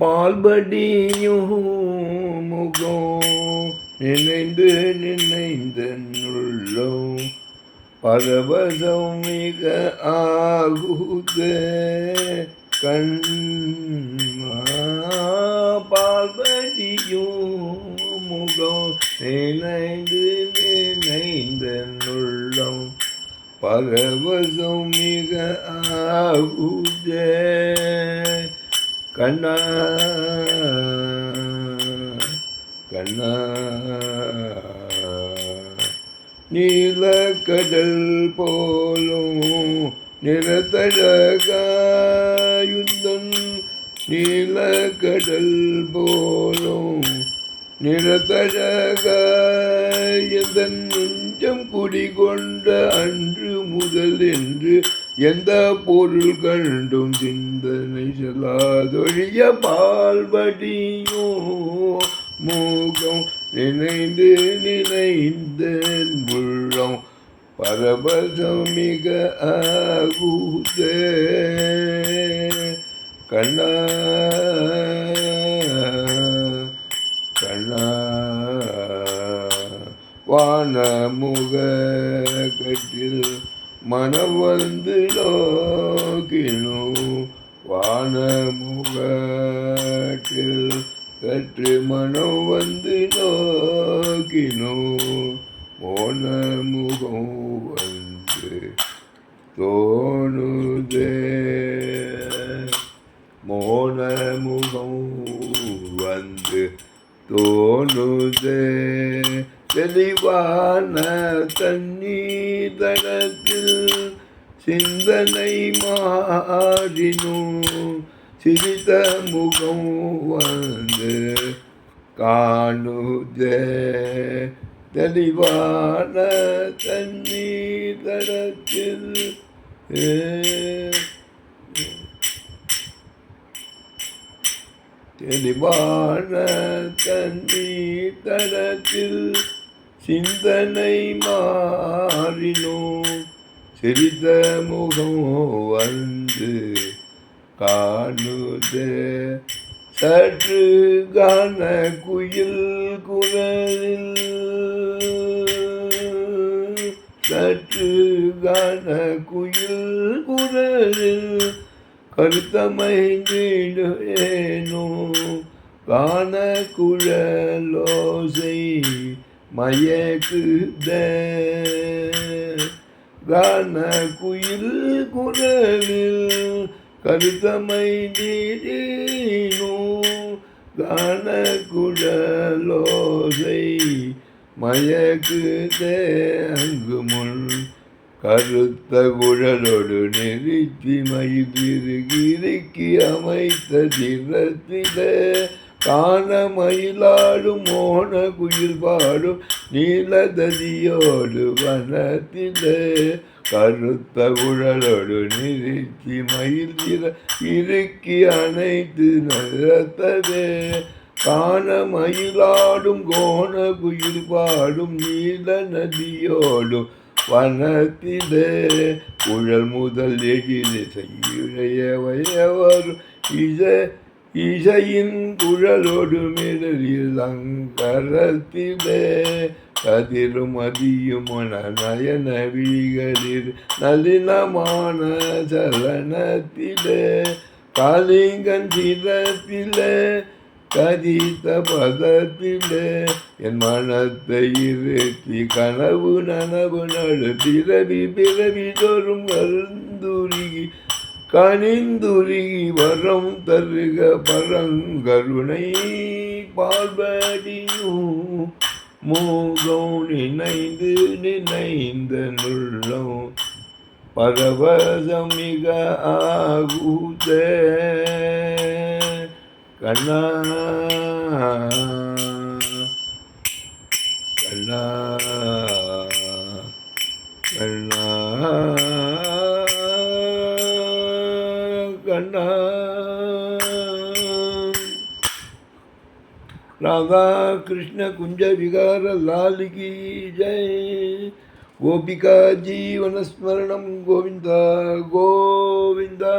பால்படியும் முகம் நினைந்து நினைந்த உள்ளம் பரவசம் மிக ஆகுத. கண்மா பால்படியும் முகம் நினைந்து நினைந்த உள்ளம் பரவசம் மிக ஆகுத. கண்ணா கண்ணா. நீல கடல் போலும் நிறத்தழகாயுந்தன். நீல கடல் போலும் நிறத்தழகாயதன் நெஞ்சம் குடிகொண்ட அன்று முதல் என்று எந்த பொருள் கண்டும் சிந்தனை செல்லாதொழிய பால்வடியோ மூகம் நினைந்து நினைந்தேன் உள்ளம் பரபசம் மிக ஆகுத. கண்ணா கண்ணா வானமுக கட்டில் மனம் வந்து நோக்கினோ வானமுகட்டில் கற்று மனம் வந்து நோக்கினோ மோனமுகம் வந்து தோணுதே. மோனமுகம் வந்து தோணுதே. தெளிவான தண்ணீதனத்தில் சிந்தனை மாறினோ சிரித்த முகம் வந்து காணுதே. தெளிவான தண்ணீதனத்தில் தெளிவான தண்ணீர் தடத்தில் சிந்தனை மாறினோ சிரித்த முகம் வந்து காணுத. சற்று கான குயில் குரலில் சற்று கான குயில் குரலில் கருத்தமைந்திடுவேனோ காண குழலோசை மயக்குத கான குயில் குரலில் கருத்தமைந்திடேனோ கான குடலோசை மயக்குதே. அங்கு முன் கருத்த குழலோடு நெருக்கி மயிலிருக்கி அமைத்த திறத்திலே காண மயிலாடும் மோன குயில் பாடும் நீலததியோடு வனத்திலே கருத்த குழலோடு நிறுத்தி மயில் இறுக்கி அனைத்து நிறத்ததே. காண மயிலாடும் கோண குயில் பாடும் நீல நதியோடும் வனத்திலே குழல் முதல் எகிலே செய்யுழையவையவர் இச இசையின் குழலோடு மிடலில் அங்கரத்திலே கதிரும் அதியும் நயன விழிகளில் நளினமான சலனத்திலே காலிங்கன் சிரத்திலே கதித்த பதத்திலே என் மனத்தை இருத்தி கனவு நனவு நடு பிறவி பிறவி தோறும் வருந்துருகி கனிந்துரி வரம் தருக பரங்கருணை பார்வதியும் மோகம் நினைந்து நினைந்த நுள்ளம் பரவசமிக மிக கண்ணா கண்ணா. ராதா கிருஷ்ண குஞ்ச விகார லாலிகி ஜெய். கோபிகா ஜீவனஸ்மரணம் கோவிந்தா கோவிந்தா.